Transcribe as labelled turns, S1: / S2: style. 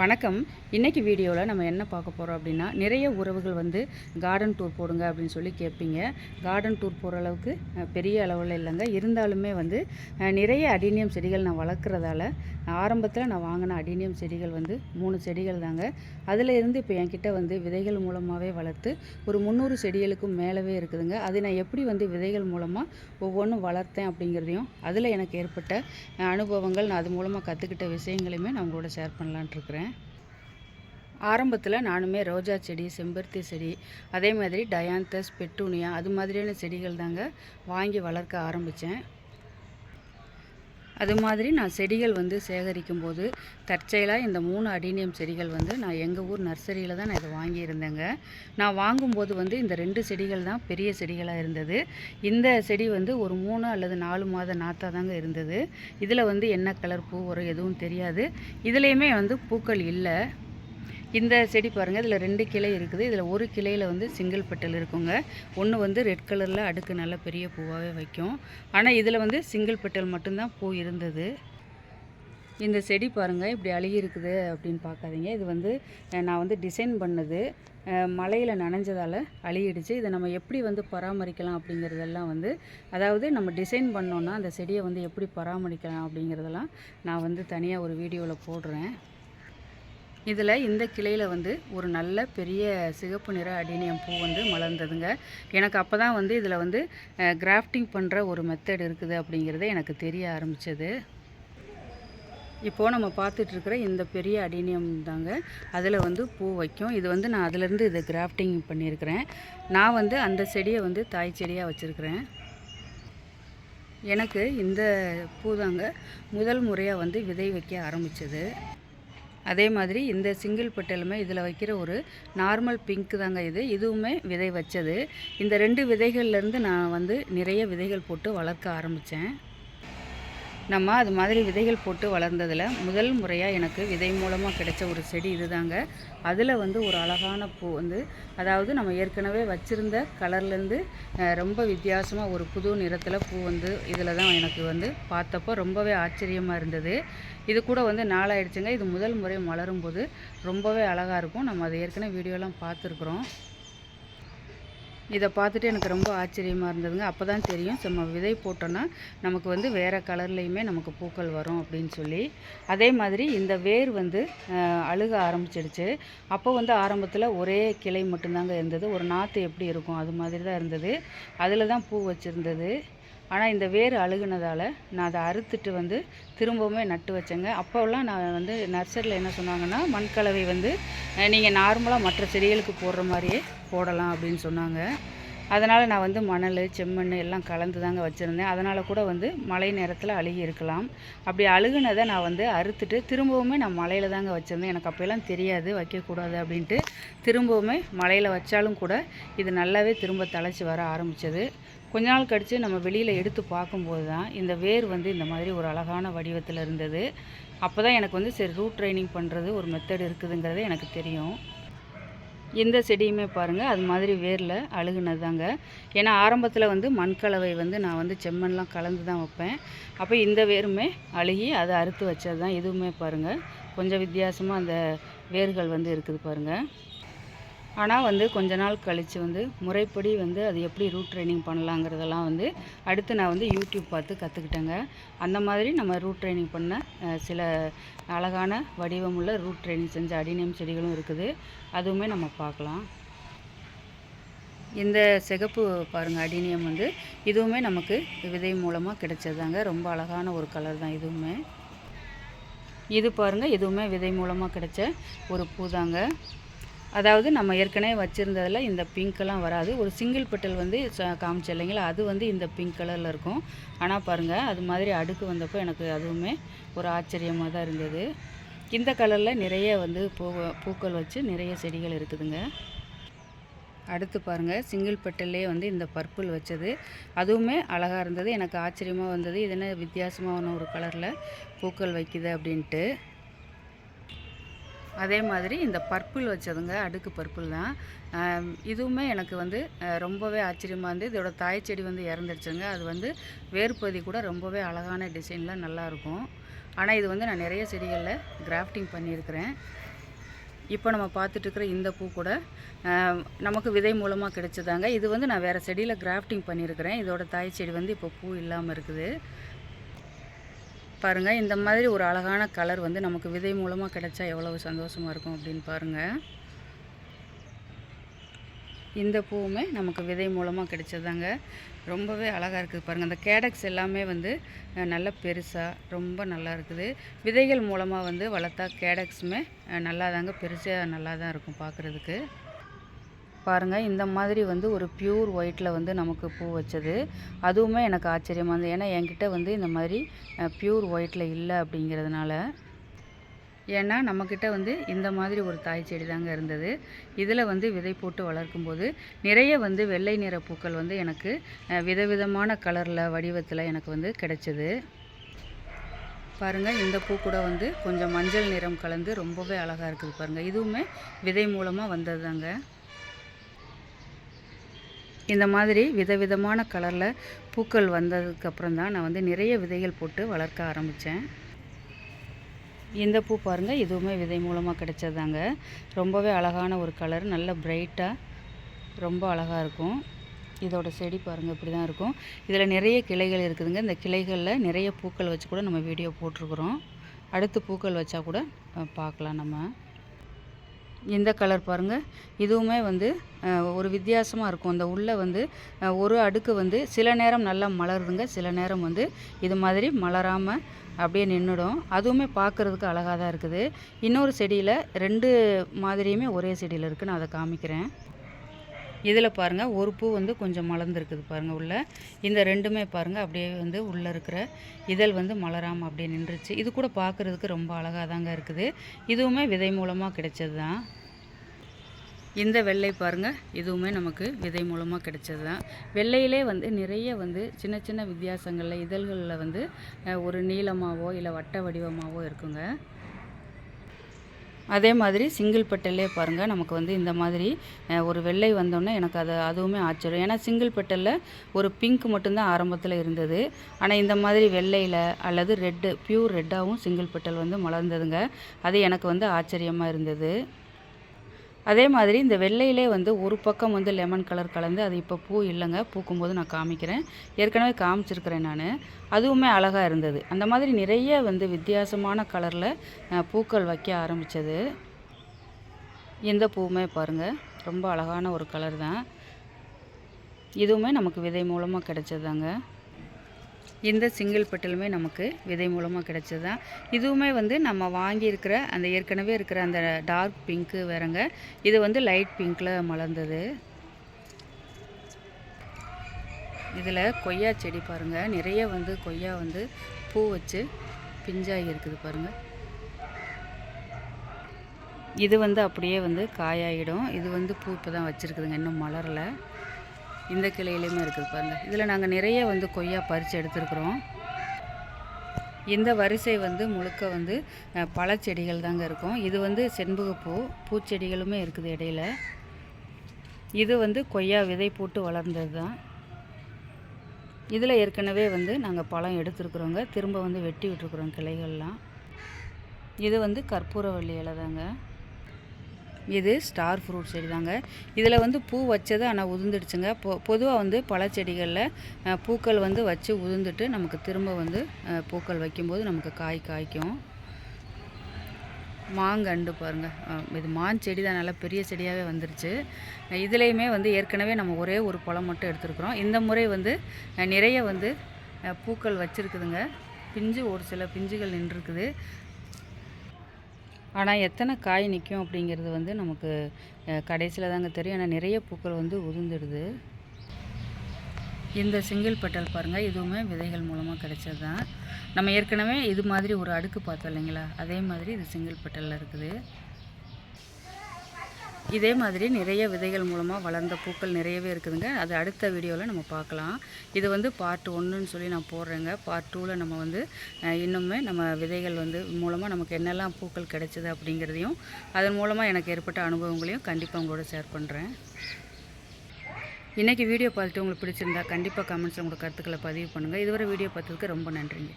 S1: வணக்கம். இன்றைக்கி வீடியோவில் நம்ம என்ன பார்க்க போகிறோம் அப்படின்னா நிறைய உறவுகள் வந்து கார்டன் டூர் போடுங்க அப்படின்னு சொல்லி கேட்பீங்க. கார்டன் டூர் போகிற அளவுக்கு பெரிய அளவில் இல்லைங்க. இருந்தாலுமே வந்து நிறைய அடினியம் செடிகள் நான் வளர்க்குறதால ஆரம்பத்தில் நான் வாங்கின அடினியம் செடிகள் வந்து மூணு செடிகள் தாங்க. அதில் இருந்து இப்போ என்கிட்ட வந்து விதைகள் மூலமாகவே வளர்த்து ஒரு முந்நூறு செடிகளுக்கும் மேலவே இருக்குதுங்க. அது நான் எப்படி வந்து விதைகள் மூலமாக ஒவ்வொன்றும் வளர்த்தேன் அப்படிங்கிறதையும் அதில் எனக்கு ஏற்பட்ட அனுபவங்கள் நான் அது மூலமாக கற்றுக்கிட்ட விஷயங்களையுமே நான் உங்களோட ஷேர் பண்ணலான்ட்டு இருக்கிறேன். ஆரம்பத்தில் நானுமே ரோஜா செடி செம்பருத்தி செடி அதே மாதிரி டயாந்தஸ் பெட்டூனியா அது மாதிரியான செடிகள் தாங்க வாங்கி வளர்க்க ஆரம்பித்தேன் அது மாதிரி நான் செடிகள் வந்து சேகரிக்கும் போது தற்செயலாக இந்த மூணு அடினியம் செடிகள் வந்து நான் எங்கள் ஊர் நர்சரியில் தான் நான் இதை வாங்கியிருந்தேங்க. நான் வாங்கும்போது வந்து இந்த ரெண்டு செடிகள் தான் பெரிய செடிகளாக இருந்தது. இந்த செடி வந்து ஒரு மூணு அல்லது நாலு மாத நாத்தா தாங்க இருந்தது. இதில் வந்து என்ன கலர் பூ வரும் எதுவும் தெரியாது. இதுலேயுமே வந்து பூக்கள் இல்லை. இந்த செடி பாருங்கள் இதில் ரெண்டு கிளை இருக்குது. இதில் ஒரு கிளையில் வந்து சிங்கிள் பெட்டல் இருக்குங்க. ஒன்று வந்து ரெட் கலரில் அடுக்கு நல்ல பெரிய பூவாகவே வைக்கும். ஆனால் இதில் வந்து சிங்கிள் பெட்டல் மட்டும்தான் பூ இருந்தது. இந்த செடி பாருங்கள் இப்படி அழுகி இருக்குது அப்படின்னு பார்க்காதீங்க. இது வந்து நான் வந்து டிசைன் பண்ணது. மழையில் நனைஞ்சதால் அழுகிடுச்சு. இதை நம்ம எப்படி வந்து பராமரிக்கலாம் அப்படிங்கிறதெல்லாம் வந்து அதாவது நம்ம டிசைன் பண்ணோன்னா அந்த செடியை வந்து எப்படி பராமரிக்கலாம் அப்படிங்கிறதெல்லாம் நான் வந்து தனியாக ஒரு வீடியோவில் போடுறேன். இதில் இந்த கிளையில் வந்து ஒரு நல்ல பெரிய சிகப்பு நிற அடினியம் பூ வந்து மலர்ந்ததுங்க. எனக்கு அப்போ தான் வந்து இதில் வந்து கிராஃப்டிங் பண்ணுற ஒரு மெத்தட் இருக்குது அப்படிங்கிறது எனக்கு தெரிய ஆரம்பித்தது இப்போது நம்ம பார்த்துட்ருக்கிற இந்த பெரிய அடினியம் தாங்க. அதில் வந்து பூ வைக்கும். இது வந்து நான் அதிலேருந்து இதை கிராஃப்டிங் பண்ணியிருக்கிறேன். நான் வந்து அந்த செடியை வந்து தாய் செடியாக வச்சுருக்கிறேன். எனக்கு இந்த பூதாங்க முதல் முறையாக வந்து விதை வைக்க ஆரம்பித்தது அதே மாதிரி இந்த சிங்கிள் பெட்டலுமே இதில் வைக்கிற ஒரு நார்மல் பிங்க் தாங்க இது. இதுவுமே விதை வச்சது. இந்த ரெண்டு விதைகள்லேருந்து நான் வந்து நிறைய விதைகள் போட்டு வளர்க்க ஆரம்பித்தேன். நம்ம அது மாதிரி விதைகள் போட்டு வளர்ந்ததில் முதல் முறையாக எனக்கு விதை மூலமாக கிடைச்ச ஒரு செடி இதுதாங்க. அதில் வந்து ஒரு அழகான பூ வந்து அதாவது நம்ம ஏற்கனவே வச்சுருந்த கலர்லேருந்து ரொம்ப வித்தியாசமாக ஒரு புது நிறத்தில் பூ வந்து இதில் தான் எனக்கு வந்து பார்த்தப்போ ரொம்பவே ஆச்சரியமாக இருந்தது. இது கூட வந்து நாளாயிடுச்சுங்க. இது முதல் முறை மலரும் போது ரொம்பவே அழகாக இருக்கும். நம்ம அதை ஏற்கனவே வீடியோலாம் பார்த்துருக்குறோம். இதை பார்த்துட்டு எனக்கு ரொம்ப ஆச்சரியமாக இருந்ததுங்க. அப்போ தான் தெரியும். நம்ம விதை போட்டோன்னா நமக்கு வந்து வேறு கலர்லேயுமே நமக்கு பூக்கள் வரும் அப்படின்னு சொல்லி. அதே மாதிரி இந்த வேர் வந்து அழுக ஆரம்பிச்சிடுச்சு. அப்போ வந்து ஆரம்பத்தில் ஒரே கிளை மட்டும்தாங்க இருந்தது. ஒரு நாற்று எப்படி இருக்கும்? அது மாதிரி தான் இருந்தது. அதில் தான் பூ வச்சுருந்தது. ஆனால் இந்த வேர் அழுகுனதால் நான் அதை அறுத்துட்டு வந்து திரும்பவுமே நட்டு வச்சேங்க. அப்போல்லாம் நான் வந்து நர்சரியில் என்ன சொன்னாங்கன்னா மண்கலவை வந்து நீங்கள் நார்மலாக மற்ற செடிகளுக்கு போடுற மாதிரியே போடலாம் அப்படின்னு சொன்னாங்க. அதனால் நான் வந்து மணல் செம்மண் எல்லாம் கலந்து தாங்க வச்சுருந்தேன். அதனால் கூட வந்து மழை நேரத்தில் அழுகி இருக்கலாம். அப்படி அழுகுனதை நான் வந்து அறுத்துட்டு திரும்பவுமே நான் மலையில் தாங்க வச்சுருந்தேன். எனக்கு அப்போல்லாம் தெரியாது வைக்கக்கூடாது அப்படின்ட்டு திரும்பவுமே மலையில் வச்சாலும் கூட இது நல்லாவே திரும்ப தழைச்சி வர ஆரம்பித்தது கொஞ்ச நாள் கழித்து நம்ம வெளியில் எடுத்து பார்க்கும்போது தான் இந்த வேர் வந்து இந்த மாதிரி ஒரு அழகான வடிவத்தில் இருந்தது. அப்போ தான் எனக்கு வந்து சரி ரூட் ட்ரைனிங் பண்ணுறது ஒரு மெத்தட் இருக்குதுங்கிறது எனக்கு தெரியும். எந்த செடியுமே பாருங்கள் அது மாதிரி வேரில் அழுகுனது தாங்க ஏன்னா ஆரம்பத்தில் வந்து மண்கலவை வந்து நான் வந்து செம்மண்லாம் கலந்து தான் வைப்பேன். அப்போ இந்த வேருமே அழுகி அதை அறுத்து வச்சது தான் எதுவுமே பாருங்கள் கொஞ்சம் வித்தியாசமாக அந்த வேர்கள் வந்து இருக்குது பாருங்கள் ஆனால் வந்து கொஞ்ச நாள் கழித்து வந்து முறைப்படி வந்து அது எப்படி ரூட் ட்ரைனிங் பண்ணலாங்கிறதெல்லாம் வந்து அடுத்து நான் வந்து யூடியூப் பார்த்து கற்றுக்கிட்டேங்க அந்த மாதிரி நம்ம ரூட் ட்ரைனிங் பண்ண சில அழகான வடிவமுள்ள ரூட் ட்ரைனிங் செஞ்ச அடினியம் செடிகளும் இருக்குது. அதுவுமே நம்ம பார்க்கலாம். இந்த சிகப்பு பாருங்கள் அடினியம் வந்து இதுவுமே நமக்கு விதை மூலமாக கிடைச்சதாங்க ரொம்ப அழகான ஒரு கலர் தான் இதுவுமே. இது பாருங்கள் இதுவுமே விதை மூலமாக கிடைச்ச ஒரு பூதாங்க. அதாவது நம்ம ஏற்கனவே வச்சுருந்ததில் இந்த பிங்க்கெல்லாம் வராது. ஒரு சிங்கிள் பெட்டல் வந்து ச- இல்லைங்களா? அது வந்து இந்த பிங்க் கலரில் இருக்கும். ஆனால் பாருங்கள் அது மாதிரி அடுக்கு வந்தப்போ எனக்கு அதுவுமே ஒரு ஆச்சரியமாக தான் இருந்தது. இந்த கலரில் நிறைய வந்து பூ பூக்கள் வச்சு நிறைய செடிகள் இருக்குதுங்க. அடுத்து பாருங்கள் சிங்கிள் பெட்டல்லே வந்து இந்த பர்பிள் வச்சது. அதுவுமே அழகாக இருந்தது. எனக்கு ஆச்சரியமாக வந்தது. இது என்ன வித்தியாசமான ஒரு கலரில் பூக்கள் வைக்குது அப்படின்ட்டு. அதே மாதிரி இந்த பர்பிள் வச்சதுங்க அடுக்கு பர்பிள் தான். இதுவுமே எனக்கு வந்து ரொம்பவே ஆச்சரியமாக இருந்து இதோட தாய் செடி வந்து இறந்துருச்சுங்க. அது வந்து வேர்பதி கூட ரொம்பவே அழகான டிசைனில் நல்லாயிருக்கும் ஆனால் இது வந்து நான் நிறைய செடிகளில் கிராஃப்டிங் பண்ணியிருக்கிறேன். இப்போ நம்ம பார்த்துட்ருக்குற இந்த பூ கூட நமக்கு விதை மூலமாக கிடைச்சதாங்க. இது வந்து நான் வேறு செடியில் கிராஃப்டிங் பண்ணியிருக்கிறேன். இதோட தாய் செடி வந்து இப்போ பூ இல்லாமல் இருக்குது. பாருங்கள் இந்த மாதிரி ஒரு அழகான கலர் வந்து நமக்கு விதை மூலமாக கிடைச்சா எவ்வளவு சந்தோஷமாக இருக்கும் அப்படின்னு பாருங்கள் இந்த பூவுமே நமக்கு விதை மூலமாக கிடைச்சதாங்க. ரொம்பவே அழகாக இருக்குது பாருங்கள் அந்த கேடக்ஸ் எல்லாமே வந்து நல்ல பெருசாக ரொம்ப நல்லா இருக்குது. விதைகள் மூலமாக வந்து வளர்த்தா கேடக்ஸுமே நல்லா தாங்க பெருசாக நல்லா தான் இருக்கும் பார்க்குறதுக்கு பாருங்கள் இந்த மாதிரி வந்து ஒரு பியூர் ஒயிட்டில் வந்து நமக்கு பூ வச்சது. அதுவுமே எனக்கு ஆச்சரியமாக இருந்தது. ஏன்னா என்கிட்ட வந்து இந்த மாதிரி பியூர் ஒயிட்டில் இல்லை அப்படிங்கிறதுனால ஏன்னா நம்மக்கிட்ட வந்து இந்த மாதிரி ஒரு தாய் செடி தாங்க இருந்தது. இதில் வந்து விதை போட்டு வளர்க்கும்போது நிறைய வந்து வெள்ளை நிற பூக்கள் வந்து எனக்கு விதவிதமான கலரில் வடிவத்தில் எனக்கு வந்து கிடைச்சிது. பாருங்கள் இந்த பூ கூட வந்து கொஞ்சம் மஞ்சள் நிறம் கலந்து ரொம்பவே அழகாக இருக்குது பாருங்கள் இதுவுமே விதை மூலமாக வந்தது தாங்க இந்த மாதிரி விதவிதமான கலரில் பூக்கள் வந்ததுக்கப்புறம் தான் நான் வந்து நிறைய விதைகள் போட்டு வளர்க்க ஆரம்பித்தேன் இந்த பூ பாருங்கள் இதுவுமே விதை மூலமாக கிடைச்சதாங்க. ரொம்பவே அழகான ஒரு கலர் நல்ல பிரைட்டாக ரொம்ப அழகாக இருக்கும். இதோட செடி பாருங்கள் இப்படி தான் இருக்கும். இதில் நிறைய கிளைகள் இருக்குதுங்க. இந்த கிளைகளில் நிறைய பூக்கள் வச்சு கூட நம்ம வீடியோ போட்டிருக்கிறோம். அடுத்து பூக்கள் வச்சா கூட பார்க்கலாம் நம்ம. இந்த கலர் பாருங்கள் இதுவுமே வந்து ஒரு வித்தியாசமாக இருக்கும். அந்த உள்ளே வந்து ஒரு அடுக்கு வந்து சில நேரம் நல்லா மலருதுங்க. சில நேரம் வந்து இது மாதிரி மலராமல் அப்படியே நின்றுடும் அதுவுமே பார்க்குறதுக்கு அழகாக தான் இருக்குது. இன்னொரு செடியில் ரெண்டு மாதிரியுமே ஒரே செடியில் இருக்குது நான் அதை காமிக்கிறேன். இதில் பாருங்கள் ஒரு பூ வந்து கொஞ்சம் மலர்ந்துருக்குது பாருங்கள் உள்ளே. இந்த ரெண்டுமே பாருங்கள் அப்படியே வந்து உள்ளே இருக்கிற இதழ் வந்து மலராமல் அப்படியே நின்றுச்சு. இது கூட பார்க்குறதுக்கு ரொம்ப அழகாக தாங்க இருக்குது. இதுவுமே விதை மூலமாக கிடைச்சது தான். இந்த வெள்ளை பாருங்கள் இதுவுமே நமக்கு விதை மூலமாக கிடைச்சது தான். வெள்ளையிலே வந்து நிறைய வந்து சின்ன சின்ன வித்தியாசங்களில் இதழ்களில் வந்து ஒரு நீளமாகவோ இல்லை வட்ட வடிவமாகவோ இருக்குங்க. அதே மாதிரி சிங்கிள் பெட்டல்லே பாருங்கள் நமக்கு வந்து இந்த மாதிரி ஒரு வெள்ளை வந்தோடனே எனக்கு அது அதுவுமே ஆச்சரியம். ஏன்னா சிங்கிள் பெட்டலில் ஒரு பிங்க் மட்டும்தான் ஆரம்பத்தில் இருந்தது. ஆனால் இந்த மாதிரி வெள்ளையில் அல்லது ரெட்டு பியூர் ரெட்டாகவும் சிங்கிள் பெட்டல் வந்து மலர்ந்ததுங்க. அது எனக்கு வந்து ஆச்சரியமாக இருந்தது. அதே மாதிரி இந்த வெள்ளையிலே வந்து ஒரு பக்கம் வந்து லெமன் கலர் கலந்து அது இப்போ பூ இல்லைங்க. பூக்கும்போது நான் காமிக்கிறேன். ஏற்கனவே காமிச்சிருக்கிறேன் நான். அதுவுமே அழகாக இருந்தது. அந்த மாதிரி நிறைய வந்து வித்தியாசமான கலரில் பூக்கள் வைக்க ஆரம்பித்தது எந்த பூவுமே பாருங்கள் ரொம்ப அழகான ஒரு கலர் தான். இதுவுமே நமக்கு விதை மூலமாக கிடைச்சதாங்க இந்த சிங்கிள் பெட்டலுமே நமக்கு விதை மூலமாக கிடைச்சது தான் இதுவுமே வந்து நம்ம வாங்கியிருக்கிற அந்த ஏற்கனவே இருக்கிற அந்த டார்க் பிங்க்கு வேறங்க. இது வந்து லைட் பிங்க்கில் மலர்ந்தது. இதில் கொய்யா செடி பாருங்கள் நிறைய வந்து கொய்யா வந்து பூ வச்சு பிஞ்சாகி இருக்குது பாருங்கள் இது வந்து அப்படியே வந்து காயாயிடும். இது வந்து பூ இப்போ தான் வச்சுருக்குதுங்க. இன்னும் மலரலை. இந்த கிளையிலையுமே இருக்குது பாருங்கள் இதில் நாங்கள் நிறைய வந்து கொய்யா பறித்து எடுத்துருக்குறோம். இந்த வரிசை வந்து முழுக்க வந்து பழச்செடிகள் தாங்க இருக்கும். இது வந்து செண்பகப்பூ பூச்செடிகளுமே இருக்குது இடையில. இது வந்து கொய்யா விதை போட்டு வளர்ந்தது தான். இதில் ஏற்கனவே வந்து நாங்கள் பழம் எடுத்துருக்குறோங்க. திரும்ப வந்து வெட்டி விட்டுருக்குறோம் கிளைகள்லாம். இது வந்து கற்பூரவள்ளி இலை தாங்க. இது ஸ்டார் ஃப்ரூட் செடி தாங்க. இதில் வந்து பூ வச்சது ஆனால் உதிர்ந்துடுச்சுங்க. பொ பொதுவாக வந்து பழச்செடிகளில் செடிகளில் பூக்கள் வந்து வச்சு உதிர்ந்துட்டு நமக்கு திரும்ப வந்து பூக்கள் வைக்கும்போது நமக்கு காய் காய்க்கும். மாங்கண்டு பாருங்கள் இது மான் செடி தான். நல்லா பெரிய செடியாகவே வந்துருச்சு. இதுலேயுமே வந்து ஏற்கனவே நம்ம ஒரே ஒரு பழம் மட்டும் எடுத்துருக்குறோம். இந்த முறை வந்து நிறைய வந்து பூக்கள் வச்சுருக்குதுங்க. பிஞ்சு ஒரு சில பிஞ்சுகள் நின்றுருக்குது. ஆனால் எத்தனை காய் நிற்கும் அப்படிங்கிறது வந்து நமக்கு கடைசியில் தாங்க தெரியும். ஆனால் நிறைய பூக்கள் வந்து உதிர்ந்துடுது. இந்த சிங்கிள் பெட்டல் பாருங்கள் இதுவுமே விதைகள் மூலமாக கிடைச்சது தான் நம்ம ஏற்கனவே இது மாதிரி ஒரு அடுக்கு பார்த்தோம் இல்லைங்களா? அதே மாதிரி இது சிங்கிள் பெட்டலில் இருக்குது. இதே மாதிரி நிறைய விதைகள் மூலமாக வளர்ந்த பூக்கள் நிறையவே இருக்குதுங்க. அது அடுத்த வீடியோவில் நம்ம பார்க்கலாம். இது வந்து பார்ட் ஒன்றுன்னு சொல்லி நான் போடுறேங்க. பார்ட் டூவில் நம்ம வந்து இன்னுமே நம்ம விதைகள் வந்து மூலமாக நமக்கு என்னெல்லாம் பூக்கள் கிடைச்சிது அப்படிங்கிறதையும் அதன் மூலமாக எனக்கு ஏற்பட்ட அனுபவங்களையும் கண்டிப்பாக உங்களோட ஷேர் பண்ணுறேன் இன்றைக்கி வீடியோ பார்த்துட்டு உங்களுக்கு பிடிச்சிருந்தா கண்டிப்பாக கமெண்ட்ஸில் உங்களோட கருத்துக்களை பதிவு பண்ணுங்கள் இதுவரை வீடியோ பார்த்ததுக்கு ரொம்ப நன்றிங்க.